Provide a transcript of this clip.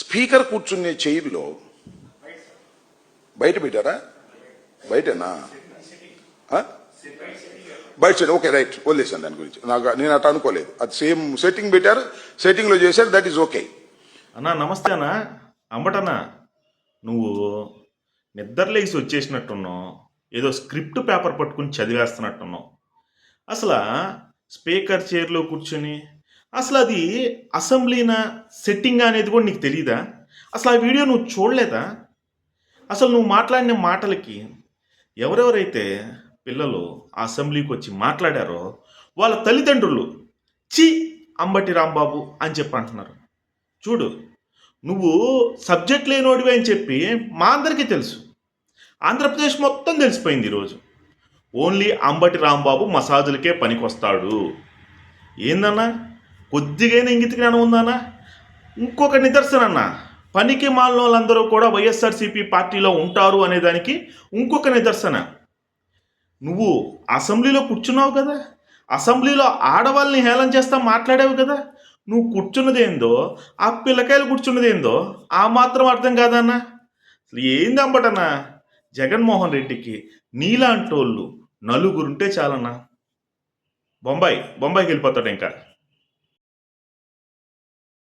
Speaker కూర్చునే చైర్లో బయట పెట్టారా? బయటనా? బయట సైడ్ ఓకే రైట్ వదిలేసాను దాని గురించి. నాకు నేను అట్లా అనుకోలేదు. అది సేమ్ సెట్టింగ్ పెట్టారు సెట్టింగ్లో చేశారు దట్ ఈస్ ఓకే అన్నా నమస్తే అన్నా. అంబటన్నా నువ్వు నిద్రలేసి వచ్చేసినట్టున్నావు. ఏదో స్క్రిప్ట్ పేపర్ పట్టుకుని చదివేస్తున్నట్టున్నావు. అసలు స్పీకర్ చైర్లో కూర్చొని అసలు అది అసెంబ్లీనా సెట్టింగ్ అనేది కూడా నీకు తెలియదా అసలు ఆ వీడియో నువ్వు చూడలేదా? అసలు నువ్వు మాట్లాడిన మాటలకి ఎవరెవరైతే పిల్లలు ఆ అసెంబ్లీకి వచ్చి మాట్లాడారో వాళ్ళ తల్లిదండ్రులు చి అంబటి రాంబాబు అని చెప్పి అంటున్నారు. చూడు నువ్వు సబ్జెక్ట్ లేనోడివి అని చెప్పి మా అందరికీ తెలుసు. ఆంధ్రప్రదేశ్ మొత్తం తెలిసిపోయింది ఈరోజు ఓన్లీ అంబటి రాంబాబు మసాజులకే పనికొస్తాడు. ఏందన్నా? కొద్దిగైనా ఇంగిత జ్ఞానం ఉందన్నా ఇంకొక నిదర్శన అన్న పనికి మాలిన వాళ్ళందరూ కూడా వైఎస్ఆర్సీపీ పార్టీలో ఉంటారు అనేదానికి ఇంకొక నిదర్శన. నువ్వు అసెంబ్లీలో కూర్చున్నావు కదా అసెంబ్లీలో ఆడవాళ్ళని హేళన చేస్తా మాట్లాడావు కదా నువ్వు కూర్చున్నదేందో ఆ పిల్లకాయలు కూర్చున్నదేందో ఆ మాత్రం అర్థం కాదన్నా? అసలు ఏంది అంబటన్నా జగన్మోహన్ రెడ్డికి నీలాంటోళ్ళు నలుగురుంటే చాలన్నా. బొంబాయి బొంబాయికి వెళ్ళిపోతాడు ఇంకా.